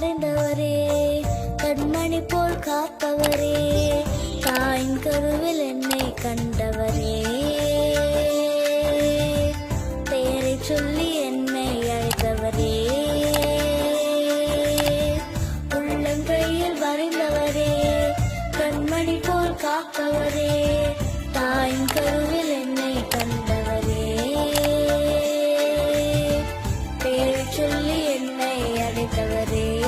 மறைந்தவரே கண்மணி போல் காப்பவரே தாயின் கருவில் என்னை கண்டவரே. பெயரை சொல்லி என்னை அழைத்தவரே. உள்ளங்கையில் வரைந்தவரே கண்மணி போல் காப்பவரே தாயின் கருவில் என்னை கண்டவரே. பெயரை சொல்லி என்னை அழைத்தவரே.